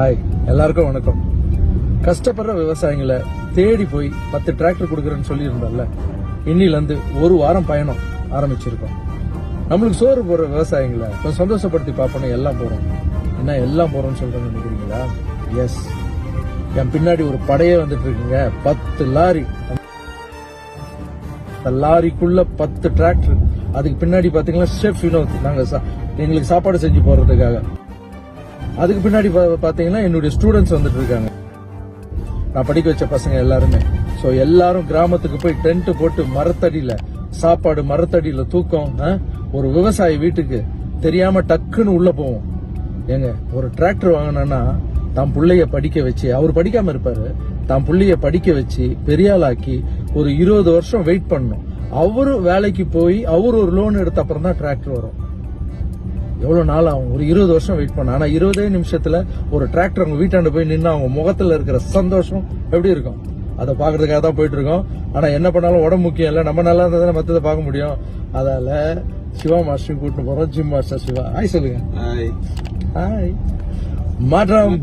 Hi எல்லாருக்கும் வணக்கம். கஷ்டப்படுற விவசாயிகளை தேடி போய் பத்து டிராக்டர் கொடுக்குறேன்னு சொல்லியிருந்தோம்ல இன்னிலேருந்து ஒரு வாரம் பயணம் ஆரம்பிச்சிருக்கோம். நம்மளுக்கு சோறு போடுற விவசாயிகளை கொஞ்சம் சந்தோஷப்படுத்தி பார்ப்போம் எல்லாம் போகிறோம் என்ன எல்லாம் போகிறோம்னு சொல்கிறேன்னு நினைக்கிறீங்களா? எஸ் என் பின்னாடி ஒரு படையே வந்துட்டு இருக்குங்க. பத்து லாரி. அந்த லாரிக்குள்ள பத்து டிராக்டர் அதுக்கு பின்னாடி பாத்தீங்கன்னா ஷெஃப் வினோத் நாங்க சா- எங்களுக்கு சாப்பாடு செஞ்சு போடுறதுக்காக அதுக்கு பின்னாடி பார்த்தீங்கன்னா என்னுடைய ஸ்டூடெண்ட்ஸ் வந்துட்டு இருக்காங்க நான் படிக்க வச்ச பசங்க எல்லாருமே. ஸோ எல்லாரும் கிராமத்துக்கு போய் டென்ட் போட்டு மரத்தடியில சாப்பாடு மரத்தடியில தூக்கம் ஒரு விவசாயி வீட்டுக்கு தெரியாம டக்குன்னு உள்ள போவோம். ஏங்க ஒரு டிராக்டர் வாங்கினா தான் பிள்ளைய படிக்க வச்சு அவர் படிக்காம இருப்பாரு தான் பிள்ளைய படிக்க வச்சு பெரியாளாக்கி ஒரு இருபது வருஷம் வெயிட் பண்ணணும். அவரும் வேலைக்கு போய் அவர் ஒரு லோன் எடுத்த அப்புறம் தான் டிராக்டர் வரும். எவ்வளவு நாள் ஆகும் ஒரு இருபது வருஷம் வெயிட் பண்ண ஆனா இருபதே நிமிஷத்துல ஒரு டிராக்டர் அவங்க வீட்டாண்டு போய் நின்று அவங்க முகத்துல இருக்கிற சந்தோஷம் எப்படி இருக்கும்? அதை பாக்குறதுக்காக தான் போயிட்டு இருக்கோம். ஆனா என்ன பண்ணாலும் உடம்பு முக்கியம் இல்ல. நம்ம நல்லா இருந்தா தானே மத்ததை பார்க்க முடியும். அதால சிவா மாஸ்டர் கூட்டு போறோம். Gym master Siva. ஹாய் சொல்லுங்க. ஹாய் ஹாய் மாற்றம்.